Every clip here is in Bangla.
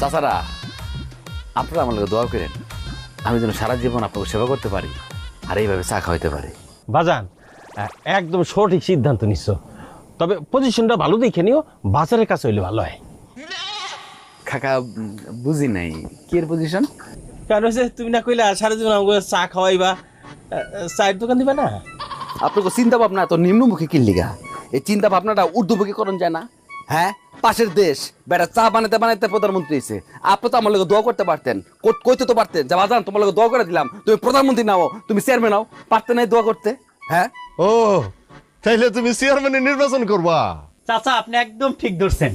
চাচারা আপনারা আমার লোক দোয়া করেন আমি যেন সারা জীবন আপনাকে সেবা করতে পারি আর এইভাবে চা খাওয়াইতে পারি। বাজান একদম সঠিক সিদ্ধান্ত নিচ্ছ তবে পজিশনটা ভালো দেখে নিও বাজারের কাছে হইলে ভালো হয়। কাকা উম, বুঝি নাই কি এর পজিশন কারণ হচ্ছে তুমি না কইলা সারা জীবন আমাকে চা খাওয়াইবা চায়ের দোকান দিবা না? আপনাকে চিন্তা ভাবনা তো নিম্নমুখী কিল্লিগা। এই চিন্তা ভাবনাটা ঊর্ধ্বমুখী করণ যায় না হ্যাঁ? পাশের দেশ। বেটা চা বানাতে বানাতে প্রধানমন্ত্রী হয়েছে আপনি তো আমার লোক দোয়া করতে পারতেন। কই- কইতে তো পারতেন যা বাজান তোমার লোক দোয়া করে দিলাম। তুমি প্রধানমন্ত্রী নাও তুমি চেয়ারম্যান নাও। পারতে নাই দোয়া করতে? হ্যাঁ? ও তাইলে তুমি চেয়ারম্যানের নির্বাচন করবা। চাচা আপনি একদম ঠিক ধরছেন।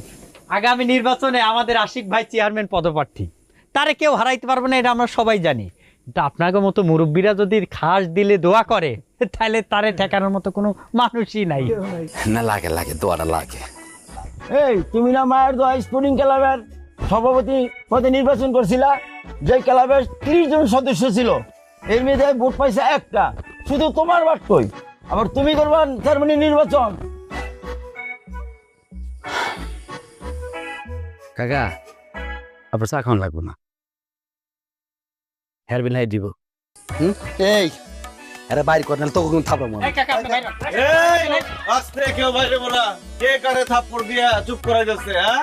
আগামী নির্বাচনে আমাদের আশিক ভাই চেয়ারম্যান পদপ্রার্থী। তারে কেউ হারাইতে পারবে না এটা আমরা সবাই জানি। আপনাকে মতো মুরব্বীরা যদি খাস দিলে দোয়া করে তাহলে তারে ঠেকানোর মতো কোনো মানুষই নাই। না লাগে লাগে দোয়াটা লাগে। এই তুমি না মায়ের দোয়া স্পোর্টিং ক্লাবের সভাপতি পদে নির্বাচন করছিলা যে ক্লাবের ত্রিশ জন সদস্য ছিল। এর মধ্যে ভোট পাইছে একটা শুধু তোমার বাট কই? আবার তুমি করবা চেয়ারম্যানের নির্বাচন। কাকা আপনার চা খাওয়ান লাগবো না। হেয়ার বিল হাই দিব। হুম? এই আরে বাইর কর নাহলে তোকে কিন্তু থাপড়াবো আমি। আস্তে কেউ বাইরে বলা কে কারে থাপ্পড় দিয়া চুপ করাই যাচ্ছে হ্যাঁ?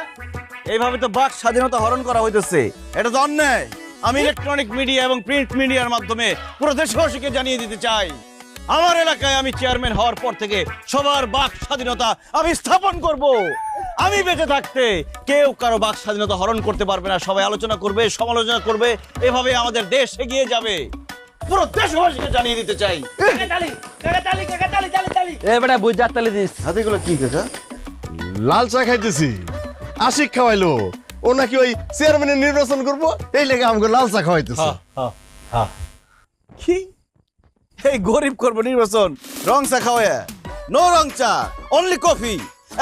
এইভাবে তো বাক স্বাধীনতা হরণ করা হইতেছে। এটা তো অন্যায়। আমি ইলেকট্রনিক মিডিয়া এবং প্রিন্ট মিডিয়ার মাধ্যমে পুরো দেশবাসীকে জানিয়ে দিতে চাই। আমার এলাকায় আমি চেয়ারম্যান হওয়ার পর থেকে সবার বাক স্বাধীনতা আমি স্থাপন করব। আমি বেঁচে থাকতে কেউ কারও বাক স্বাধীনতা হরণ করতে পারবে না। সবাই আলোচনা করবে সমালোচনা করবে। এভাবে আমাদের দেশ এগিয়ে যাবে। পুরো দেশবাসীকে জানিয়ে দিতে চাই। এ বেটা বুঝ যা দিস। হাতিগুলো কি কথা লাল চা খাইতেছি। আশিক খাওয়াইলো। ও নাকি ওই চেয়ারম্যানের নির্বাচন করব? এই লেগে আমাকে লাল চা খাওয়াইতেছে। কি? এই গরিব করব নির্বাচন। রং চা খাওয়া নো রং চা অনলি কফি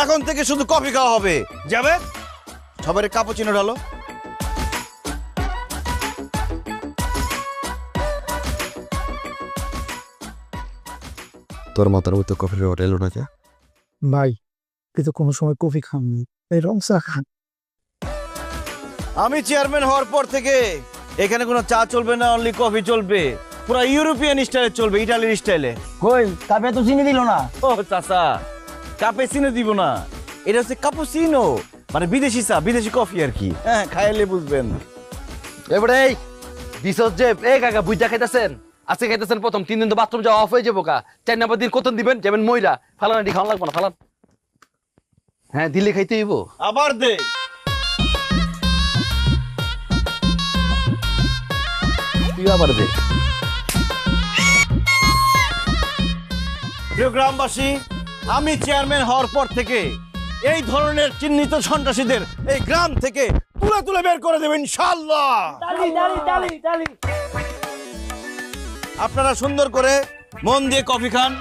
এখন থেকে শুধু কফি খাওয়া হবে। যাবে? সবাই কাপুচিনো ঢালো। তোর মাথার মতো কফির অর্ডার এলো না যা ভাই কিন্তু কোনো সময় কফি খাননি। এই রং চা খান। আমি চেয়ারম্যান হওয়ার পর থেকে এখানে কোনো চা চলবে না অনলি কফি চলবে। পুরো ইউরোপিয়ান স্টাইলে চলবে ইটালির স্টাইলে কই কাপে তো চিনি দিল না। ও চাচা কাপে চিনে দিব না। এটা হচ্ছে কাপুচিনো মানে বিদেশি চা বিদেশি কফি আর কি। হ্যাঁ খাইলে বুঝবেন। এবারে এই যে এই কাকা বুঝা খাইতেছেন? আজকে খাইতেছেন প্রথম তিন দিন তো বাথরুম যাওয়া অফ হয়ে যাব কা চার নাম্বার দিন কত দিবেন? যাবেন ময়রা ফালান এটি লাগবো না ফালান। হ্যাঁ দিলে খাইতে হইব। আবার দে। তুই আবার দে। প্রিয় গ্রামবাসী আমি চেয়ারম্যান হওয়ার পর থেকে এই ধরনের চিহ্নিত সন্ত্রাসীদের এই গ্রাম থেকে তুলে তুলে বের করে দেবেন ইনশাল্লাহ আপনারা সুন্দর করে মন দিয়ে কফি খান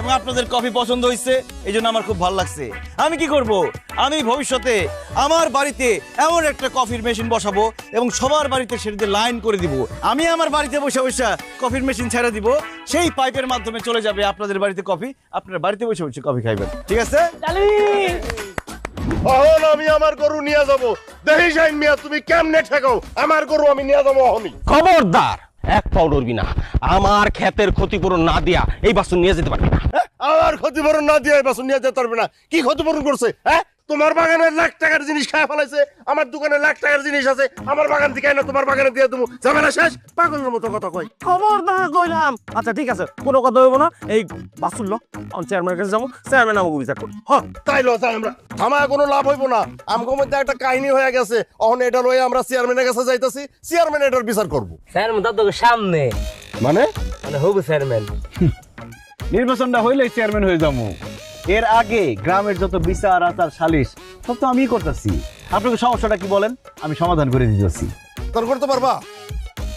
এবং আপনাদের কফি পছন্দ হয়েছে এই জন্য আমার খুব ভালো লাগছে। আমি কি করব? আমি ভবিষ্যতে আমার বাড়িতে এমন একটা কফির মেশিন বসাবো এবং সবার বাড়িতে সেটাতে লাইন করে দিব। আমি আমার বাড়িতে বসে বসে কফির মেশিন ছেড়ে দিব সেই পাইপের মাধ্যমে চলে যাবে আপনাদের বাড়িতে কফি আপনার বাড়িতে বসে বসে কফি খাইবেন। ঠিক আছে? অহন আমি আমার গরু নিয়ে যাব। দেহি যাইন মিয়া তুমি কেমনে ঠেকাও? আমার গরু আমি নিয়ে যাব অহনি। খবরদার! এক পাও নড়বি না। আমার ক্ষেতের ক্ষতিপূরণ না দিয়া এই বাসন নিয়ে যেতে পারবি না। হ্যাঁ? আমার ক্ষতিপূরণ না দিয়া এই বাসন নিয়ে যেতে পারবি না। কি ক্ষতিপূরণ করছে হ্যাঁ? তোমার বাগানে লাখ টাকার জিনিস খায় ফেলাইছে আমার দোকানে লাখ টাকার জিনিস আছে আমার বাগান থেকে না তোমার বাগানে দিয়ে দেবো ঝামেলা শেষ? পাগলের মতো কথা কই খবর না কইলাম। আচ্ছা ঠিক আছে কোনো কথা হইব না। এই বাসুল চেয়ারম্যানের কাছে যাব চেয়ারম্যান আমাকে বিচার করব হ তাই লো তাই আমরা আমার কোনো লাভ হইব না। আমগো মধ্যে একটা কাহিনী হয়ে গেছে। অহন এটা লয়ে আমরা চেয়ারম্যানের কাছে যাইতাছি। চেয়ারম্যান এটার বিচার করব। চেয়ারম্যান তো সামনে। মানে? মানে হবু চেয়ারম্যান নির্বাচনটা হইলেই চেয়ারম্যান হয়ে যাব। এর আগে গ্রামের যত বিচার আচার সালিশ সব তো আমিই করতেছি। আপনাকে সমস্যাটা কি বলেন? আমি সমাধান করে দিতেছি। তোর করতে পারবা?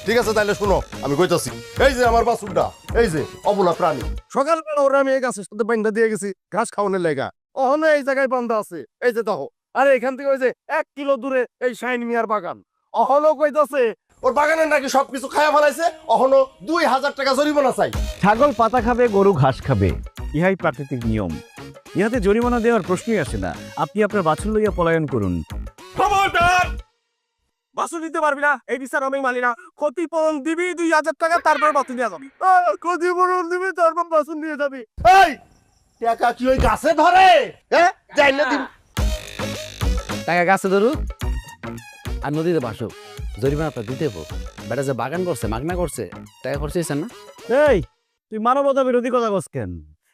ঠিক আছে তাইলে শুনো আমি কইতাছি। এই যে আমার বাসুরটা এই যে অবলা প্রাণী। সকালবেলা ওরা আমি এই গাছের সাথে বান্ধা দিয়ে গেছি ঘাস খাওয়ানোর লেগা। অহনো এই জায়গায় বান্ধা আছে। এই যে দেখো আরে এখান থেকে ওই যে এক কিলো দূরে এই শাইন মিয়ার বাগান। অহনো কইতাছে ওর বাগানে নাকি সবকিছু খায়া ফেলাইছে? অহনো দুই হাজার টাকা জরিমানা চাই। ছাগল পাতা খাবে গরু ঘাস খাবে। ইহাই প্রাকৃতিক নিয়ম। ইহাতে জরিমানা দেওয়ার প্রশ্নই আসে না। আপনি আপনার বাছুর লইয়া পলায়ন করুন। বাসন দিতে পারবি না এই বিচার আমি মানি না। ক্ষতিপূরণ দিবি দুই হাজার টাকা তারপর বাসন দিয়ে যাবি। ক্ষতিপূরণ দিবি তারপর বাসন দিয়ে যাবি। এই! টাকা কি ওই গাছে ধরে? হ্যাঁ যাইলে দিবি টাকা গাছে ধরুক আর নদীতে বাসো জরিমানা তো দিতে হব। বেটা যে বাগান করছে মাগনা করছে টাকা খরচ না? এই তুই মানবতা বিরোধী কথা কস কেন?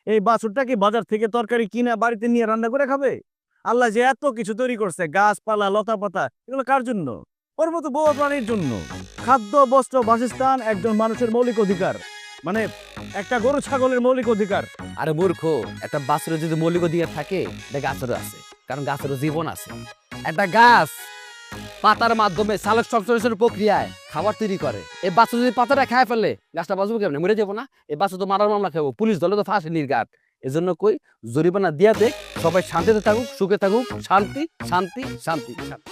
এই বাছুরটা কি বাজার থেকে তরকারি কিনে বাড়িতে নিয়ে রান্না করে খাবে? আল্লাহ যে এত কিছু তৈরি করছে, গাছপালা লতা পাতা এগুলো কার জন্য? ওর মতো বহু প্রাণীর জন্য। খাদ্য, বস্ত্র, বাসস্থান একজন মানুষের মৌলিক অধিকার। মানে একটা গরু ছাগলের মৌলিক অধিকার। আরে মূর্খ, একটা বাছুরের যদি মৌলিক অধিকার থাকে গাছেরও আছে। কারণ গাছেরও জীবন আছে। একটা গাছ! পাতার মাধ্যমে সালোক সংশ্লেষণের প্রক্রিয়ায় খাবার তৈরি করে। এই বাছুর যদি পাতাটা খায় ফেলে গাছটা বাঁচবো কেমন? মরে যাব না। এই বাছুর তো মারার মামলা খাব। পুলিশ দলে তো ফাঁসি নির্গাত এজন্য কই জরিমানা দিয়া দেখ সবাই শান্তিতে থাকুক সুখে থাকুক। শান্তি শান্তি শান্তি শান্তি।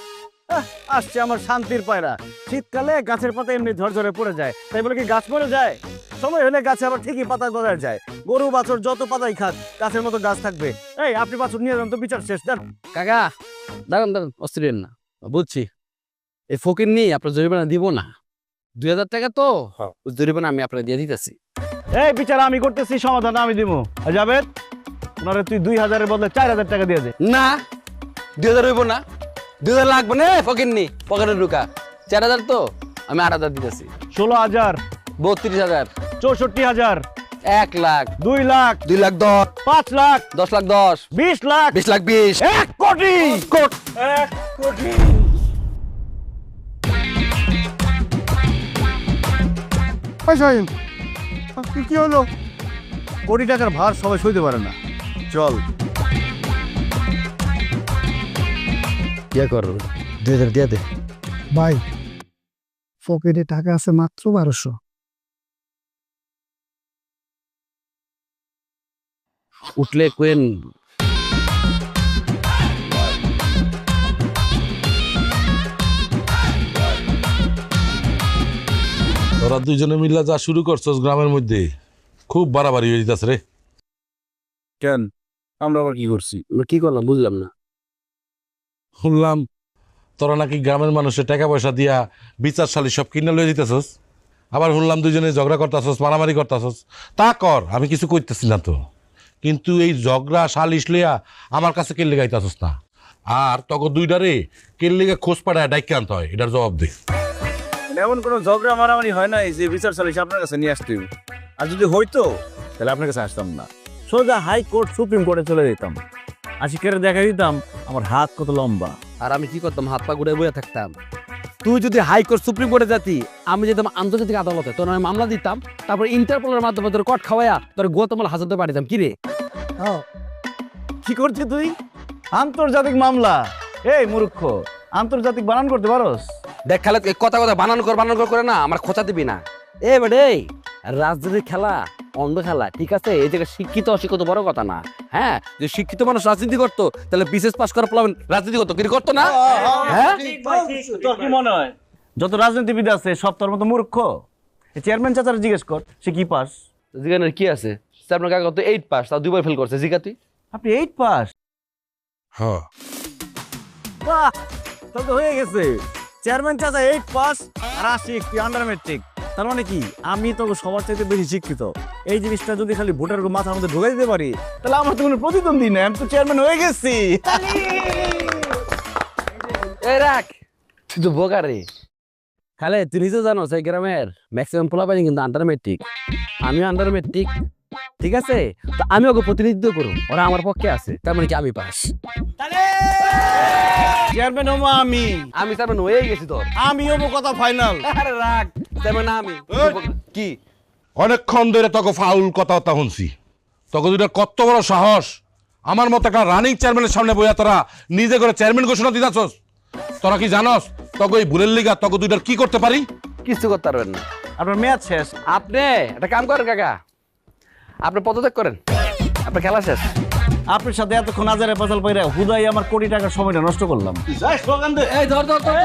আসছে আমার শান্তির পায়রা। শীতকালে গাছের পাতা এমনি ঝরঝরে পড়ে যায়। তাই বলে কি গাছ মরে যায়? সময় হলে গাছে আবার ঠিকই পাতা গজায় যায়। গরু বাছুর যত পাতাই খাক গাছের মতো গাছ থাকবে। এই আপনি বাছুর নিয়ে যান তো বিচার শেষ দেন কাকা দাঁড়ান দাঁড়ান অস্থির হইয়েন না। বুঝছি। এই ফকির নিয়ে আপনার জরিমানা দিব না। দুই হাজার টাকা তো ওই জরিমানা আমি আপনার দিয়ে দিতেছি। এই বিচার আমি করতেছি সমাধান আমি দিব যাবে ওনারে তুই দুই হাজারের বদলে চার হাজার টাকা দিয়ে দে। না দুই হাজার হইব না। দুই হাজার লাগবে না ফকির নি পকেটে ঢুকা। চার হাজার তো আমি আট হাজার দিতেছি। ষোলো হাজার বত্রিশ হাজার। চৌষট্টি হাজার এক লাখ। দুই লাখ। দুই লাখ দশ। পাঁচ লাখ। দশ লাখ দশ। বিশ লাখ। বিশ লাখ বিশ। এক কোটি। এক কোটি। কি কি হলো? কোটি টাকার ভার সবাই সইতে পারে না। চল। ইয়ে কর দুই হাজার দিয়ে দে। ভাই পকেটে টাকা আছে মাত্র বারোশো। উঠলে কোয়েন। তোরা দুইজনে মিল্লা যা শুরু করছস গ্রামের মধ্যে খুব বাড়াবাড়ি হয়ে যেতেছে রে। কেন? আমরা আবার কি করছি? কি করলাম বুঝলাম না। শুনলাম তোরা নাকি গ্রামের মানুষের টাকা পয়সা দিয়া বিচার শালি সব কিনে লয়ে দিতেছস আবার শুনলাম দুজনে ঝগড়া করতেছস মারামারি করতেছস। তা কর আমি কিছু করতেছি না তো। কিন্তু এই ঝগড়া সালিশ লইয়া আমার কাছে কেল্লে গাইতেছস না। আর তখন দুইটারে কেল্লিগে খোঁজ পাড়ায় ডাইকে আনতে হয় এটার জবাব দে। এমন কোনো ঝগড়া মারামারি হয় না যে বিচার সালিশ আপনার কাছে নিয়ে আসতে আর যদি হইতো তাহলে আপনার কাছে আসতাম না। সোজা হাইকোর্ট সুপ্রিম কোর্টে চলে যেতাম। আশিকের দেখা দিতাম আমার হাত কত লম্বা। আর আমি কি করতাম? হাত পা ঘুরে বয়ে থাকতাম। তুই যদি হাইকোর্ট সুপ্রিম কোর্টে যাতি আমি যেতাম আন্তর্জাতিক আদালতে তোর আমি মামলা দিতাম তারপর ইন্টারপোলের মাধ্যমে তোর কট খাওয়াইয়া তোর গোতমাল হাজতে পাঠিতাম কি রে? কি করছিস তুই? আন্তর্জাতিক মামলা। এই মূর্খ আন্তর্জাতিক বানান করতে পারোস? দেখ খালে কথা কথা বানান কর বানান কর করে না আমার খোঁচা দিবি না। এ বেডে এই, রাজনীতির খেলা অন্ধ খেলা ঠিক আছে? এই জায়গায় শিক্ষিত অশিক্ষিত বড় কথা না। হ্যাঁ? যে শিক্ষিত মানুষ রাজনীতি করতো তাহলে বিশেষ পাস করা প্লাবেন রাজনীতি করতো কি করতো না? হ্যাঁ? কি মনে হয়? যত রাজনীতিবিদ আছে সব তোর মতো মূর্খ। চেয়ারম্যান চাচার জিজ্ঞেস কর সে কি পাস? জিগানের কি আছে? আপনার কাকা তো এইট পাস তাও দুইবার ফেল করছে। জিগা তুই? আপনি এইট পাস হ্যাঁ বাহ! তাহলে তো হয়ে গেছে। চেয়ারম্যান চাচা এইট পাস আর আশিক তুই আন্ডার মেট্রিক তার মানে কি? আমি তো সবার চাইতে বেশি শিক্ষিত। এই জিনিসটা যদি খালি ভোটার মাথার মধ্যে ঢুকাই দিতে পারি তাহলে আমার তো কোনো প্রতিদ্বন্দ্বী নেই আমি তো চেয়ারম্যান হয়ে গেছি। এই রাখ তো বোকা রে। খালে তুই নিজে জানো সেই গ্রামের ম্যাক্সিমাম পোলা পাইনি কিন্তু আন্ডার মেট্রিক আমিও আন্ডার মেট্রিক ঠিক আছে? তো আমি ওকে প্রতিনিধিত্ব করুন ওরা আমার পক্ষে আছে তার মানে কি আমি পাস চেয়ারম্যান হব আমি। আমি তার মানে হয়ে গেছি তোর। আমি হব কথা ফাইনাল রাখ। তার মানে আমি কি অনেকক্ষণ ধরে তোকে ফাউল কথাবার্তা শুনছি তোকে দুটা কত বড় সাহস আমার মতো একটা রানিং চেয়ারম্যানের সামনে বইয়া তোরা নিজে করে চেয়ারম্যান ঘোষণা দিতেছস তোরা কি জানস তোকে এই ভুলের লিগা তোকে দুইটার কি করতে পারি কিছু করতে পারবেন না আপনার মেয়াদ শেষ আপনি একটা কাম করেন কাকা আপনি পদত্যাগ করেন আপনার খেলা শেষ আপনার সাথে এতক্ষণ আজারে পাজাল পাইরা হুদাই আমার কোটি টাকার সময়টা নষ্ট করলাম এই ধর ধর ধর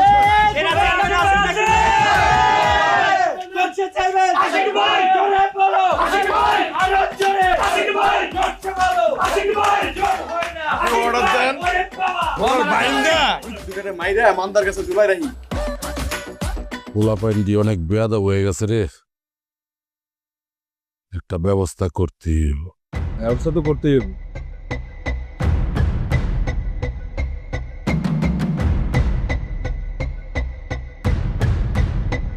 মাইরা মান্দার কাছে দুবাই রাহি। পোলা দিয়ে অনেক বেয়াদা হয়ে গেছে রে। একটা ব্যবস্থা করতে ব্যবস্থা তো করতেই হবে